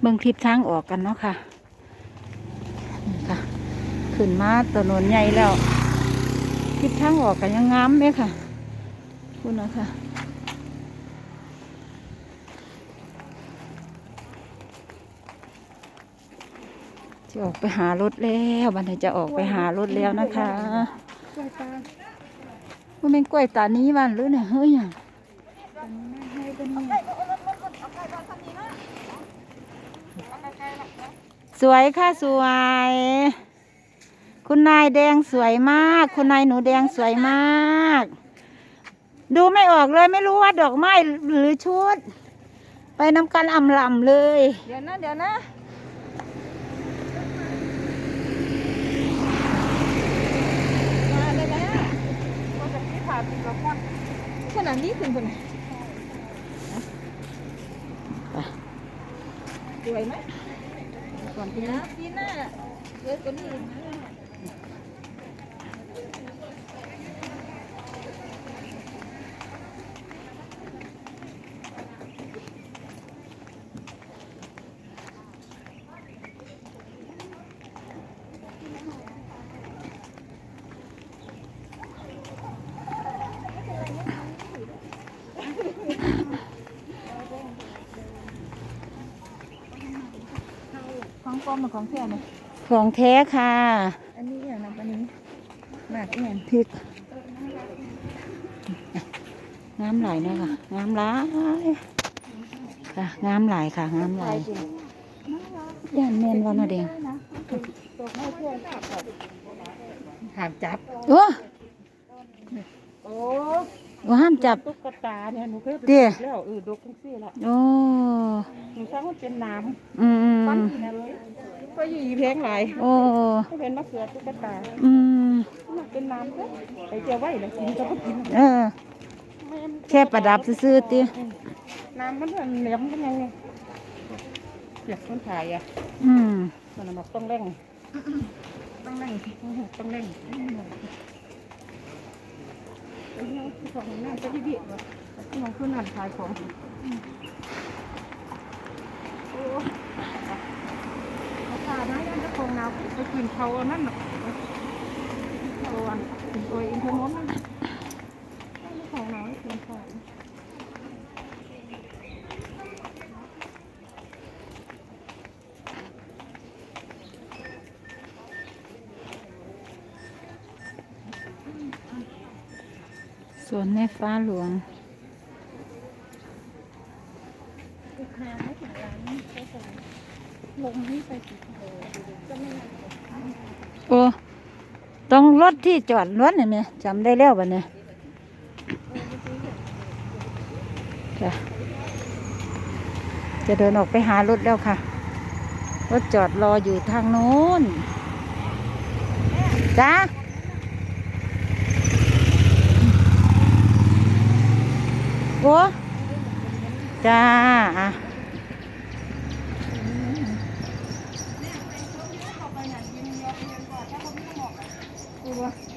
เบิ่งคลิปทางออกกันเนาะค่ะนี่ค่ะ ขึ้นมาถนนใหญ่แล้วคลิปทางออกกันยังงามเลยค่ะคุณนะคะจะออกไปหารถแล้วบันจะออกไปหารถแล้วนะคะกล้ยตาว่าเป็นกล้วยตานี้วันหรือเนี่ยเฮ้ยอะตรงนี้ให้เป็นนี่ สวยค่ะสวย คุณนายแดงสวยมาก คุณนายหนูแดงสวยมาก ดูไม่ออกเลยไม่รู้ว่าดอกไม้หรือชุด ไปนำกันอำลำเลย เดี๋ยวนะเดี๋ยวนะมาเลยนะก็จะที่ผ่านปีละคนขนาดนี้ถึงคนไหนสวยไหม ก่อนปีหน้าปีหน้าสวยกว่านี้ ของปลอมกับของแท้ไหมของแท้ค่ะ อันนี้อย่างนะอันนี้หมากเอียนพริกงามหลายเนาะค่ะงามหลายค่ะงามหลายค่ะงามหลายย่านแมนวันนะเดงตัวไม่เพื่อนหามจับโอ้โอ้ว่าห้ามจับตุ๊กตาเนี่ยหนูเคยไปเดี๋ยวแล้วเออดกทั้งสี่ละโอ้ หนูสร้างมันเป็นน้อืมอืำปั้นมที่นั่นเลยก็อยู่อีเพลงหลายโอ้ก็เป็นมะเขือตุ๊กตาอืมมันเป็นน้ำเด้อไปเจียวไว้แล้วกินก็บ่กินเออแม่มันแค่ประดับซื่อๆติน้ำมันเหลี่ยมกันยังไงอยากคนถ่ายอะอืมมันน่ะบอกต้องเร่งต้องเร่งต้องเร่งไอ้เรื่องที่ของนั่นจะดีๆวะที่ของขึ้นนั่นขายของ โอ้ราคานะยันจะคงหนาไปกินเขาอันนั่นน่ะเขาอันตัวเองทั้งนั้นน่ะไม่ของหนาวให้กินเขาสวนแม่ฟ้าหลวง ลูกค้าไม่ถึงร้านก็จะ ลงนี่ไปโอ้ต้องรถที่จอดรถเนี่ยแม่จำได้แล้วบัดเนี่ยจะจะเดินออกไปหารถแล้วค่ะ รถจอดรออยู่ทางโน้นจ้าโอ้จ้าอะ спробувала.